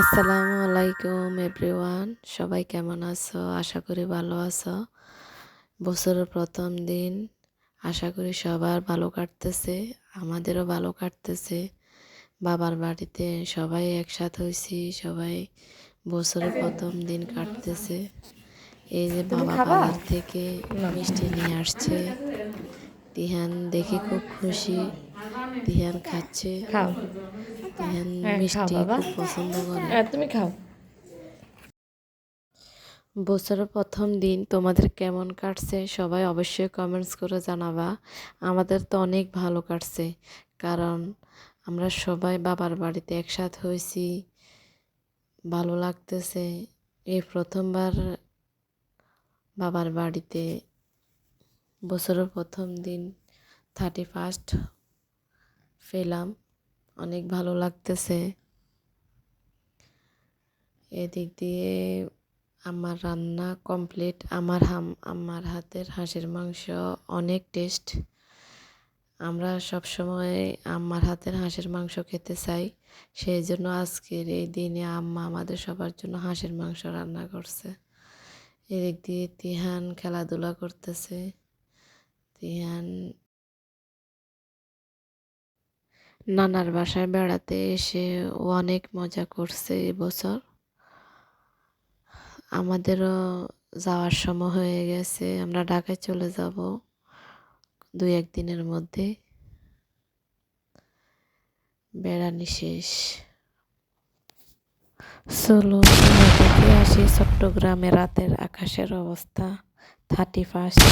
আসসালামু আলাইকুম এভরিওয়ান। সবাই কেমন আছো? আশা করি ভালো আছো। বছরের প্রথম দিন। আশা করি সবার ভালো কাটতেছে আমাদেরও ভালো কাটতেছে। বাবার বাড়িতে সবাই একসাথে হয়েছি সবাই বছরের প্রথম দিন কাটতেছে। এই যে বাবা বাজার থেকে মিষ্টি নিয়ে আসছে। তিহান দেখে খুব খুশি। তিহান খাচ্ছে খাও। তিহান হ্যাঁ, মিষ্টি খুব পছন্দ করে। হ্যাঁ তুমি খাও। বছরের প্রথম দিন তোমাদের কেমন কাটছে সবাই অবশ্যই কমেন্টস করে জানাবা। আমাদের তো অনেক ভালো কাটছে কারণ আমরা সবাই বাবার বাড়িতে একসাথে হয়েছি ভালো লাগতেছে। এই প্রথমবার বাবার বাড়িতে বছরের প্রথম দিন থার্টি ফার্স্ট পেলাম অনেক ভালো লাগতেছে। এদিক দিয়ে আমার রান্না কমপ্লিট। আমার হাম, আমার হাতের হাঁসের মাংস অনেক টেস্ট। আমরা সব সময় আমার হাতের হাঁসের মাংস খেতে চাই। সেই জন্য আজকের এই দিনে আম্মা আমাদের সবার জন্য হাঁসের মাংস রান্না করছে। এদিক দিয়ে তিহান খেলাধুলা করতেছে। তিহান নানার বাসায় বেড়াতে এসে অনেক মজা করছে এবছর আমাদেরও যাওয়ার সময় হয়ে গেছে, আমরা ঢাকায় চলে যাব দুই একদিনের মধ্যে। বেড়ানি শেষ। চলো আসি, চট্টগ্রামে রাতের আকাশের অবস্থা। Thirty first